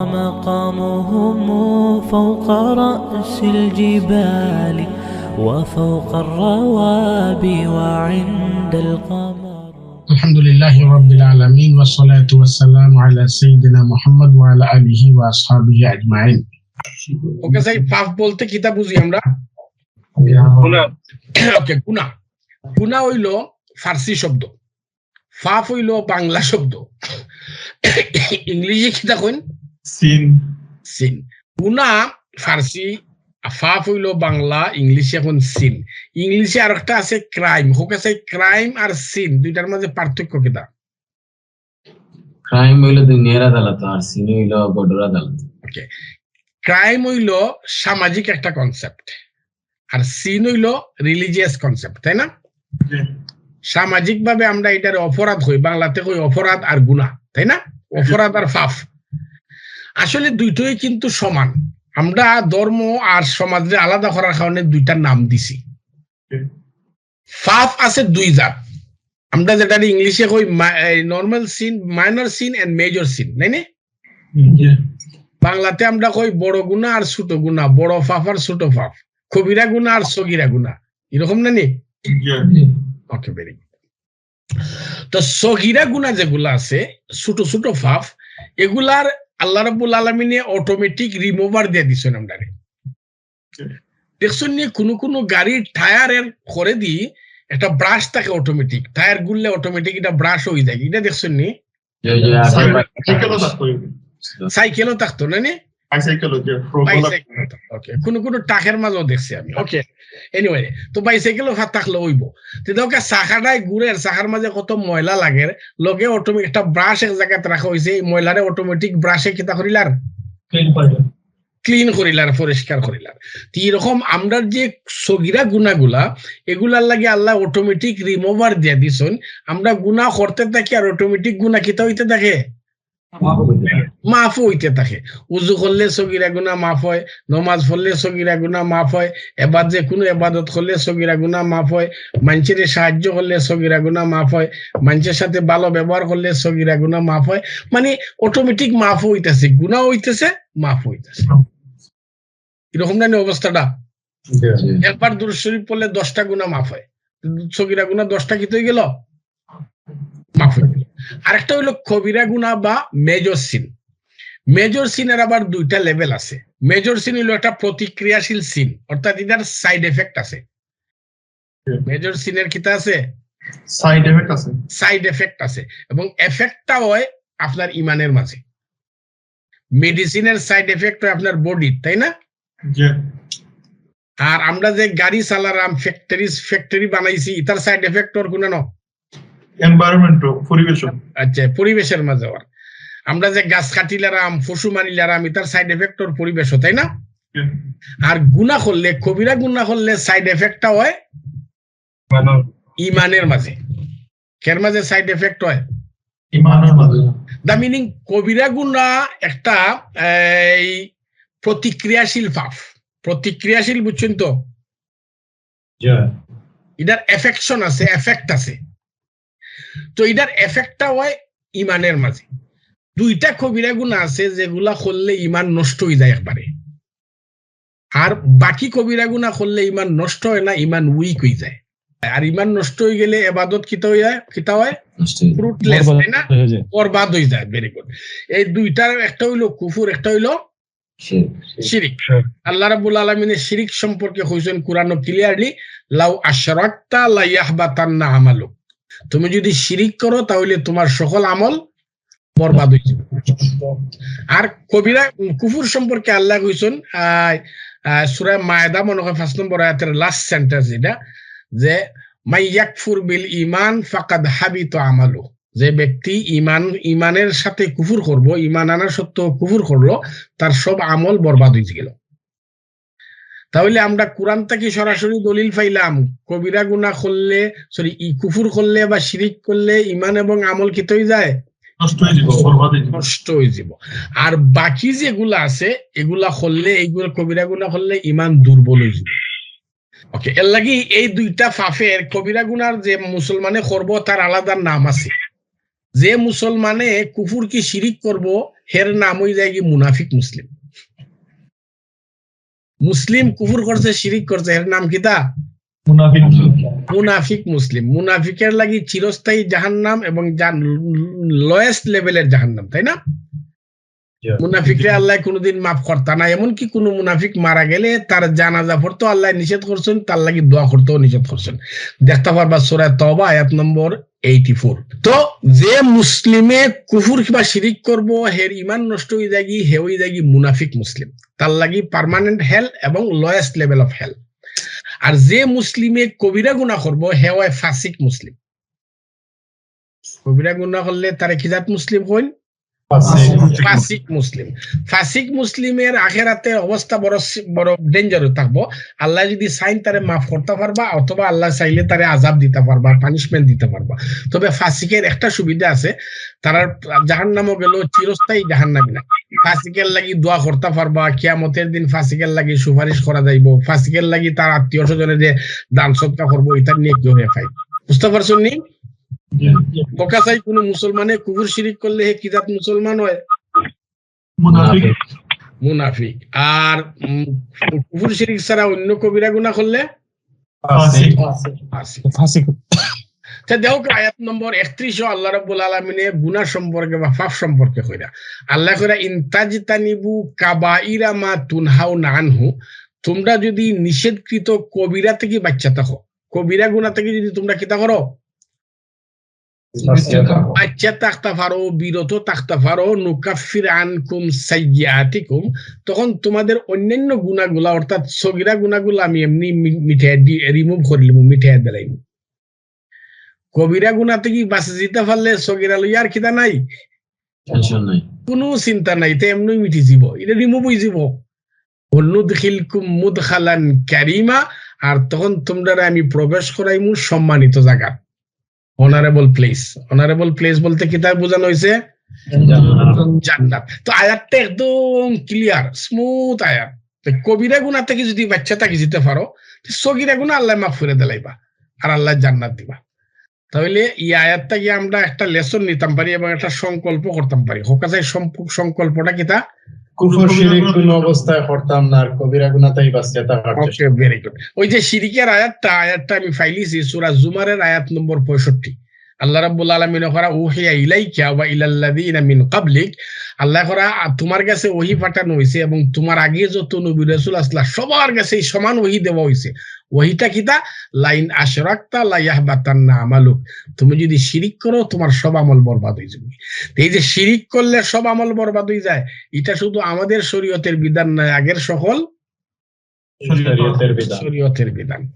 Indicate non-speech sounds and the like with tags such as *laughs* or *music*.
مقامهم فوق رأس الجبال وفوق الروابي وعند القمر الحمد لله رب العالمين والصلاة والسلام على سيدنا محمد وعلى آله وأصحابه أجمعين ওকে সাই পাপ বলতে কিতা বুঝি আমরা ওকে গুনা গুনা হইল ফার্সি শব্দ ফাফ হইল বাংলা শব্দ ইংলিশে কিতা কইন সিন সিন গুনা ফার্সি ফাফ হইল বাংলা ইংলিশে এখন সিন ইংলিশে আর একটা আছে ক্রাইম হোক আছে ক্রাইম আর সিন দুইটার মাঝে পার্থক্য কিতা ক্রাইম হইল দুনিয়ার আদালত আর সিন হইল বর্ডার আদালত ক্রাইম হইল সামাজিক একটা কনসেপ্ট আর সিন হইল রিলিজিয়াস কনসেপ্ট তাই না সামাজিক ভাবে আমরা এটার অপরাধ হই বাংলাতে হই অপরাধ আর গুণা তাই না অপরাধ আর ফাফ আসলে দুইটাই কিন্তু সমান। আমরা ধর্ম আর সমাজে আলাদা করার কারণে দুইটা নাম দিছি। ফাফ আছে দুই জাত। আমরা যেটা ইংলিশে কই normal sin minor sin and major sin তাই না? বাংলাতে আমরা কই বড় গুণা আর ছোট গুণা বড় ফাফ আর ছোট ফাফ কবিরা গুণা আর সগিরা গুণা এরকম না নি? ওকে ভেরি গুড তো সগিরা গুণা যেগুলা আছে ছোট ছোট ফাফ এগুলার আল্লাহ রাব্বুল আলমিনে অটোমেটিক রিমুভার দিয়ে দিছেন আমরা দেখছেন নি কোনো কোনো গাড়ির টায়ারের করে দি একটা ব্রাশ থাকে অটোমেটিক টায়ার গুললে অটোমেটিক এটা ব্রাশ হয়ে যায়। এটা দেখছেন নি? সাইকেলও থাকতো। না? নি বাইসাইকেলও যে ওকে কোন কোন টাকের মাঝেও দেখছি আমি ওকে এনিওয়ে তো বাইসাইকেলও ফাত থাকলে হইব কিন্তু চাকাটাই ঘুরে চাকার মাঝে কত ময়লা লাগে লগে অটোমেটিক একটা ব্রাশ এক জায়গাতে রাখা হয়েছে এই ময়লারে অটোমেটিক ব্রাশে কিতা করিলার ক্লিন করিলার পরিষ্কার করিলার এরকম আমরা যে সগিরা গুণাগুলা এগুলার লাগে আল্লাহ অটোমেটিক রিমুভার দিয়ে দিছন। আমরা গুণা করতে থাকি আর অটোমেটিক গুণা কিতা হইতে থাকে? মাফ হইতে থাকে। উজু করলে সগিরা গুনা মাফ হয় নমাজ পড়লে সগিরা গুনা মাফ হয় এবার যে কোনো এবাদত করলে সগিরা গুনা মাফ হয় মানুষের সাহায্য করলে সগিরা গুনা মাফ হয় মানুষের সাথে ভালো ব্যবহার করলে সগিরা গুনা মাফ হয় মানে অটোমেটিক মাফ হইতেছে গুণা হইতেছে মাফ হইতেছে। এরকম না অবস্থাটা? একবার দূর শরীফ পড়লে দশটা গুণা মাফ হয়। সগিরা গুণা দশটা কি হয়ে গেল? মাফ হয়ে গেল। আরেকটা হইল কবিরা গুণা বা মেজর সিন মেজর সিনের আবার দুইটা লেভেল আছে। মেজর সিন হইল একটা প্রতিক্রিয়াশীল সিন অর্থাৎ এটার সাইড এফেক্ট আছে। মেজর সিনের কিতা আছে? সাইড এফেক্ট আছে। সাইড এফেক্ট আছে। এবং এফেক্টটা হয় আপনার ইমানের মাঝে। মেডিসিনের সাইড এফেক্ট হয় আপনার বডি তাই না? আর আমরা যে গাড়ি চালারাম ফ্যাক্টরি ফ্যাক্টরি বানাইছি এটার সাইড এফেক্ট ওর কোনো না। এনভায়রনমেন্ট পরিবেশ আচ্ছা পরিবেশের মাঝে আমরা যে গাছ কাটিলারাম পশু মারিলারাম এটার সাইড এফেক্ট ওর পরিবেশ তাই না? আর গুণা করলে কবিরা গুণা করলে সাইড এফেক্টটা হয় ইমানের। মাঝে। কের মাঝে সাইড এফেক্ট হয়? ইমানের মাঝে। দা মিনিং কবিরা গুণা একটা এই প্রতিক্রিয়াশীল পাপ প্রতিক্রিয়াশীল বুঝছেন তো? এটার এফেকশন আছে এফেক্ট আছে। তো এটার এফেক্টটা হয় ইমানের মাঝে। দুইটা কবিরা গুণা আছে যেগুলা করলে ইমান নষ্ট হয়ে যায় একবারে। আর বাকি কবিরা গুণা করলে ইমান নষ্ট হয় না ইমান উইক হয়ে যায়। আর ইমান নষ্ট হয়ে গেলে এবাদত কিতা হয়ে যায়? কিতা হয়? ফ্রুটলেস তাই না? বরবাদ হয়ে যায় ভেরি গুড এই দুইটার একটা হইল কুফুর একটা হইল শিরিক। আল্লাহ রাব্বুল আলামিনের শিরিক সম্পর্কে কইছেন কুরআন ক্লিয়ারলি লাউ আশরাকতা লা ইয়াহবাতান্না আমালুক। তুমি যদি শিরিক করো, তাহলে তোমার সকল আমল বরবাদ হয়ে যাবে। আর কবিরা, কুফুর সম্পর্কে আল্লাহ কইছেন সূরা মায়দা মনে হয় পাঁচ নম্বর আয়াতের লাস্ট সেন্টেন্স এটা, যে, মাই ইয়াকফুর বিল ঈমান ফাকাদ হাবিতা আমালু। যে ব্যক্তি ইমান ইমানের সাথে কুফুর করব ইমান আনার সত্ত্বেও কুফুর করল, তার সব আমল বরবাদ হয়ে গেল। তাহলে আমরা কোরআন থেকে সরাসরি দলিল পাইলাম। কবিরা গুনা করলে সরি ই কুফুর করলে বা শিরিক করলে ইমান এবং আমল কি হয়ে যায়? নষ্ট হয়ে যাব আর বাকি যেগুলা আছে এগুলা করলে এইগুলো কবিরা গুনা করলে ইমান দুর্বল হয়ে যাবে। ওকে এর লাগি এই দুইটা ফাফের কবিরা গুনার যে মুসলমানে করব তার আলাদা নাম আছে। যে মুসলমানে কুফুর কি শিরিক করব হের নাম হয়ে যায় কি মুনাফিক মুসলিম। মুসলিম কুফুর করছে শিরিক করছে এর নাম কিতা মুনাফিক মুনাফিক মুসলিম। মুনাফিকের লাগি চিরস্থায়ী জাহান্নাম এবং লয়েস্ট লেভেলের জাহান্নাম তাই না? মুনাফিকরে *laughs* আল্লাহ কোনোদিন মাফ করতা না এমনকি কোন মুনাফিক মারা গেলে তার জানাজা পড়তো আল্লাহ নিষেধ করছেন তার লাগি দোয়া করতেও নিষেধ করছেন। দেখতে পারবা সোরা তবা আয়াত নম্বর এইটি ফোর তো যে মুসলিমে কুফুর কিবা শিরিক করব হের ইমান নষ্ট হয়ে যায় হে হয়ে যায় মুনাফিক মুসলিম। তার লাগি পার্মানেন্ট হেল এবং লয়েস্ট লেভেল অফ হেল আর যে মুসলিমে কবিরা গুণা করব হে হয় ফাসিক মুসলিম। কবিরা গুণা করলে তারে খিজাত মুসলিম হইন ফাসিক মুসলিম। ফাসিক মুসলিমের আখেরাতে অবস্থা বড় বড় থাকব। আল্লাহ যদি সাইন তারে মাফ করতে পারবা অথবা আল্লাহ চাইলে তারে আজাব দিতে পারবা পানিশমেন্ট দিতে পারবা। তবে ফাসিকের একটা সুবিধা আছে তারা জাহান নামও গেল চিরস্থায়ী জাহান নামি না। ফাসিকের লাগি দোয়া করতে পারবা কিয়ামতের দিন ফাসিকের লাগি সুপারিশ করা যাইব। ফাসিকের লাগি তার আত্মীয় স্বজনে যে দান সৎকা করব এটা নিয়ে কি হয়ে পাই বুঝতে পারছ নি? বোকাসাই কোন মুসলমানে কুকুর শিরিক করলে হে কিজাত মুসলমান হয়? মুনাফিক। মুনাফিক। আর কুফুর শিরিক ছাড়া অন্য কবিরা গুণা করলে? দেখো আয়াত নম্বর একত্রিশ আল্লাহ রব্বুল আলমিনে গুনা সম্পর্কে বা পাপ সম্পর্কে কইরা। আল্লাহ কইরা ইনতাজিতানিবু কাবাইরা মা তুনহাউ নানহু তোমরা যদি নিষেধকৃত কবিরা থেকে বাচ্চা থাকো কবিরা গুনা থেকে যদি তোমরা কিতা করো? বিরত নুকাফির আনকুম সাইয়াতিকুম তখন তোমাদের অন্যান্য গুণাগুলা অর্থাৎ সগিরা গুণাগুলা আমি এমনি মি- মিঠাই রিমুভ করিলাম মিঠাই দিলাম কবিরা গুণা থেকে বাঁচে যেতে পারলে সগিরা লইয়া আর খিদা নাই? টেনশন কোনো চিন্তা নাই তো এমনি মিটি যাব এটা রিমুভ হয়ে যাব নুদখিলকুম মুদখালান কারিমা আর তখন তোমরা আমি প্রবেশ করাইমু সম্মানিত জায়গা অনারেবল প্লেস অনারেবল প্লেস বলতে কি তার বোঝানো হয়েছে? জান্নাত। তো আয়াতটা একদম ক্লিয়ার স্মুথ আয়াত। কবিরা গুণা থেকে যদি বাচ্চা তাকে যেতে পারো সগিরা গুণা আল্লাহ মাফ করে দিলাইবা আর আল্লাহ জান্নাত দিবা। তাহলে এই আয়াতটা গিয়ে আমরা একটা লেসন নিতাম পারি এবং একটা সংকল্প করতাম পারি। হোকাচাই সংকল্পটা কি তা কুফর শিরিক কোন অবস্থায় করতাম না আর কবিরা গুনাতেই বাঁচিয়ে থাকার ওকে ভেরি গুড ওই যে শিরিকের আয়াতটা আয়াতটা আমি ফাইলিছি সূরা জুমারের আয়াত নম্বর 65 আল্লাহ রাব্বুল আলামিন করা উহিয়া ইলাইকা ওয়া ইলাল্লাযিনা মিন ক্বাবলিক। আল্লাহ করা তোমার কাছে ওহি পাঠানো হইছে এবং তোমার আগে যত নবী রাসূল আসলা সবার কাছে সমান ওহি দেওয়া হইছে। ওহিটা কিতা? লাইন আশরাকতা বাতান না আমালুক। তুমি যদি শিরিক করো তোমার সব আমল বরবাদ হয়ে যাবে। এই যে শিরিক করলে সব আমল বরবাদ হয়ে যায় এটা শুধু আমাদের শরীয়তের বিধান নয় আগের সকল শরীয়তের বিধান। শরীয়তের বিধান।